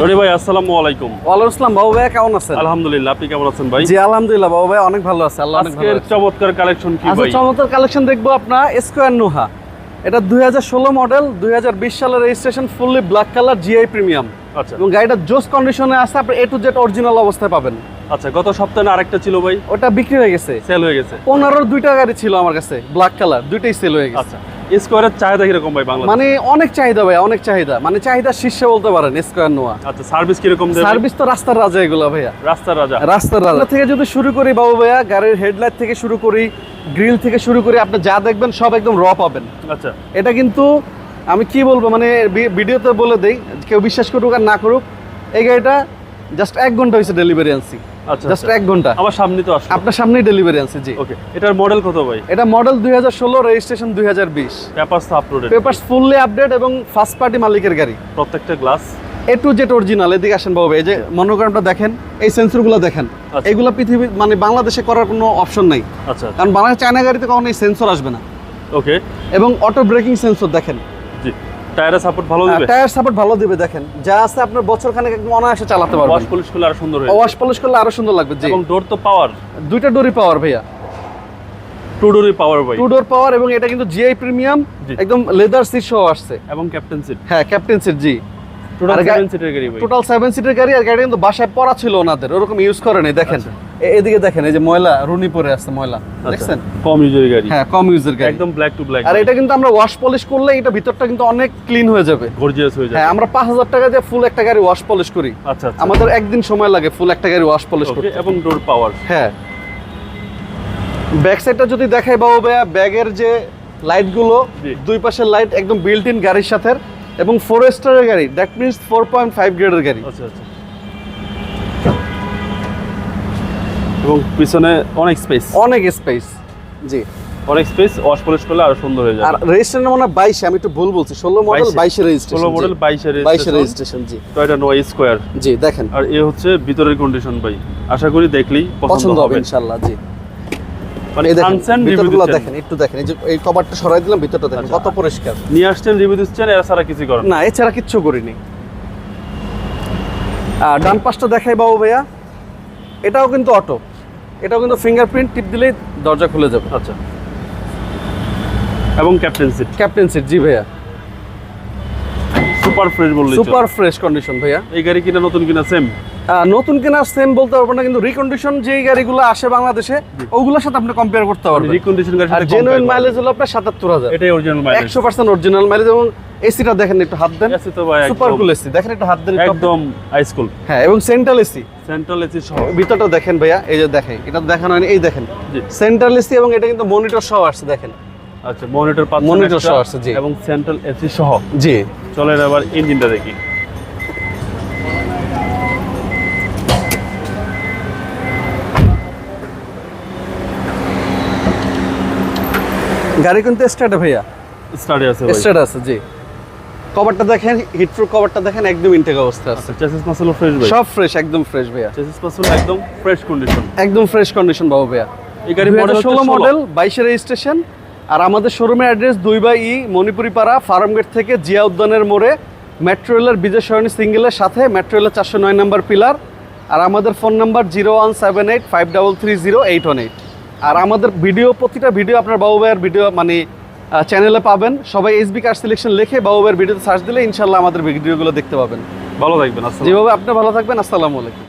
রনি ভাই আসসালামু আলাইকুম। ওয়ালাইকুম আসসালাম বাবু ভাই কেমন আছেন? আলহামদুলিল্লাহ আপনি কেমন আছেন ভাই? জি আলহামদুলিল্লাহ বাবু ভাই অনেক ভালো আছে আল্লাহ আজকের চমৎকার কালেকশন কি ভাই? চমৎকার কালেকশন দেখব আপনার স্কোয়ার নোহা এটা দুই মডেল সালের registration fully black colour GI premium আচ্ছা। এবং গাড়িটা জোস কন্ডিশনে আছে আপনি এ টু জেড অরিজিনাল অবস্থায় পাবেন। আচ্ছা গত সপ্তাহে আরেকটা ছিল ভাই? ওটা বিক্রি হয়ে গেছে। সেল হয়ে গেছে। পনেরোর দুইটা গাড়ি ছিল আমার কাছে ব্ল্যাক কালার দুইটাই সেল হয়ে গেছে। আচ্ছা। স্কোয়ারের চাহিদা কীরকম ভাই মানে অনেক চাহিদা ভাই অনেক চাহিদা। মানে চাহিদা শীর্ষে বলতে পারেন স্কোয়ার নোয়া আচ্ছা সার্ভিস কীরকম দেবে? সার্ভিস তো রাস্তার রাজা এগুলো ভাইয়া। রাস্তার রাজা। রাস্তার রাস্তা থেকে যদি শুরু করি বাবু ভাইয়া গাড়ির হেডলাইট থেকে শুরু করি গ্রিল থেকে শুরু করি আপনি যা দেখবেন সব একদম র পাবেন। আচ্ছা। এটা কিন্তু আমি কি বলব মানে ভিডিওতে বলে দেই কেউ বিশ্বাস করুক আর না করুক এই গাড়িটা জাস্ট এক ঘণ্টা হয়েছে ডেলিভারি আনছি। আচ্ছা জাস্ট আচ্ছা। এক ঘণ্টা। আমার সামনে তো আপনার সামনেই ডেলিভারি জি। ওকে এটার মডেল কত ভাই? এটা মডেল দুই হাজার ষোলো রেজিস্ট্রেশন দুই হাজার বিশ। পেপারস তো আপলোডেড পেপার্স ফুললি আপডেট এবং ফার্স্ট পার্টি মালিকের গাড়ি। প্রত্যেকটা glass A to Z original এদিকে আসেন বাবু এই যে মনোগ্রামটা দেখেন এই সেন্সরগুলো দেখেন। আচ্ছা। এগুলো পৃথিবী মানে বাংলাদেশে করার কোনো অপশন নাই। আচ্ছা। কারণ বাংলাদেশ চায়না গাড়িতে কখনো এই সেন্সর আসবে না। ওকে এবং অটো ব্রেকিং সেন্সর দেখেন। টায়ারের সাপোর্ট ভালো দিবে? টায়ার সাপোর্ট ভালো দিবে দেখেন। যা আছে আপনার বছর খানেক একদম অনায়াসে চালাতে ওয়াশ পলিশ করলে আরও সুন্দর হয়ে ওয়াশ পলিশ করলে আরও সুন্দর লাগবে জি। এবং ডোর তো পাওয়ার দুইটা ডোরি পাওয়ার ভাইয়া। টু ডোরই পাওয়ার ভাই। টু ডোর পাওয়ার এবং এটা কিন্তু জিআই প্রিমিয়াম একদম লেদার সিট সহ আসছে। এবং ক্যাপ্টেন সিট হ্যাঁ ক্যাপ্টেন সিট জি। টোটাল আর গা- সেভেন সিটের গাড়ি ভাই। টোটাল সেভেন সিটের গাড়ি আর গাড়ি কিন্তু বাসায় পড়া ছিল ওনাদের ওরকম ইউজ করে নাই দেখেন। আচ্ছা। এদিকে দেখেন এই যে ময়লা রুনি পরে আছে ময়লা আচ্ছা, দেখছেন? কম ইউজের গাড়ি। হ্যাঁ কম ইউজের গাড়ি। একদম ব্ল্যাক টু ব্ল্যাক আর এটা কিন্তু আমরা ওয়াশ পলিশ করলে এটা ভিতরটা কিন্তু অনেক ক্লিন হয়ে যাবে। গর্জিয়াস হয়ে যায় হ্যাঁ আমরা পাঁচ হাজার টাকা দিয়ে ফুল একটা গাড়ি ওয়াশ পলিশ করি। আচ্ছা আচ্ছা। আমাদের একদিন সময় লাগে ফুল একটা গাড়ি ওয়াশ পলিশ করতে। এবং ডোর পাওয়ার হ্যাঁ। ব্যাক সাইডটা যদি দেখাই বাবু ভাইয়া ব্যাগের যে লাইটগুলো। দুই পাশের লাইট একদম বিল্ট ইন গাড়ির সাথে এবং ফোর স্টারের গাড়ি that means four point five গ্রেডের গাড়ি। আচ্ছা আচ্ছা। এবং পিছনে অনেক স্পেস অনেক স্পেস জি। অনেক স্পেস ওয়াশ পলিশ করলে আরও সুন্দর হয়ে আর যাবে রেজিস্ট্রেশন মনে হয় বাইশে আমি একটু ভুল বলছি ষোলো মডেল 22 বাইশে রেজিস্ট্রেশন ষোলো মডেল বাইশের বাইশে রেজিস্ট্রেশন রেজিস্ট্রেশন জি। তো এটা নয় স্কোয়ার জি দেখেন। আর এ হচ্ছে ভিতরের কন্ডিশন ভাই। আশা করি দেখলেই পছন্দ হবে ইনশাল্লাহ জি। মানে এই দেখেন সানসেন রিভিউ দেখেন একটু দেখেন এই যে এই কভারটা সরাই দিলাম ভিতরটা দেখেন আচ্ছা। কত পরিষ্কার। নিয়ে আসছেন রিভিউ দিচ্ছেন এরা ছাড়া কিছু করেন না। না এছাড়া কিচ্ছু করিনি। আর ডান পাশটা দেখাই বাবু ভাইয়া। এটাও কিন্তু অটো এটাও কিন্তু ফিঙ্গারপ্রিন্ট টিপ দিলেই দরজা খুলে যাবে। আচ্ছা। এবং ক্যাপ্টেন সিট ক্যাপ্টেন সিট জি ভাইয়া। সুপার ফ্রেশ বললি সুপার ফ্রেশ কন্ডিশন ভাইয়া। এই গাড়ি কিনা নতুন কিনা সেম নতুন কেনা সেম বলতে পারব না কিন্তু রিকন্ডিশন যেই গাড়িগুলো আসে বাংলাদেশে ওগুলোর সাথে আপনি কম্পেয়ার করতে পারবেন। রিকন্ডিশন গাড়ি আর জেনুইন মাইলেজ হলো আপনার সাতাত্তর হাজার। এটাই অরিজিনাল মাইলেজ একশো পার্সেন্ট অরিজিনাল মাইলেজ এবং এসিটা দেখেন একটু হাত দেন। এসি তো ভাই সুপার কুল এসি দেখেন একটু হাত দেন একদম হাই স্কুল হ্যাঁ এবং সেন্ট্রাল এসি সেন্ট্রাল এসি সহ। ভিতরটা দেখেন ভাইয়া এই যে দেখেন এটা তো দেখানো হয়নি এই দেখেন। সেন্ট্রাল এসি এবং এটা কিন্তু মনিটর সহ আসছে দেখেন। আচ্ছা মনিটর পাচ্ছেন Monitor একটা সহ আছে, জি। এবং সেন্ট্রাল এসি সহ। জি। চলেন এবার ইঞ্জিনটা দেখি। গাড়ি কিন্তু স্টার্টে ভাইয়া। স্টার্টে আছে ভাই। স্টার্ট আছে জি। কভারটা দেখেন হিট প্রুফ কভারটা দেখেন একদম ইনটেক অবস্থা আছে। চেসিস মাসেল ফ্রেশ ভাই? সব ফ্রেশ একদম ফ্রেশ ভাইয়া। চেসিস মাসেল একদম ফ্রেশ কন্ডিশন একদম ফ্রেশ কন্ডিশন বাবু ভাইয়া। এই গাড়ি মডেল ষোলো মডেল বাইশে রেজিস্ট্রেশন আর আমাদের শোরুমের অ্যাড্রেস দুই বাই ই মণিপুরি পাড়া ফার্ম গেট থেকে জিয়া উদ্যানের মোড়ে। মেট্রো রেলের বিজয় সরণী সিঙ্গেলের সাথে মেট্রো রেলের চারশো নয় নম্বর পিলার আর আমাদের phone number zero one seven eight five double three zero eight one eight আর আমাদের ভিডিও প্রতিটা ভিডিও আপনার বাবু ভাইয়ের ভিডিও মানে চ্যানেলে পাবেন। সবাই এসবি কার সিলেকশন লিখে বাবু ভাইয়ের ভিডিওতে সার্চ দিলে ইনশাল্লাহ আমাদের ভিডিওগুলো দেখতে পাবেন। ভালো থাকবেন আসসালাম যেভাবে আপনি ভালো থাকবেন আসসালামু আলাইকুম।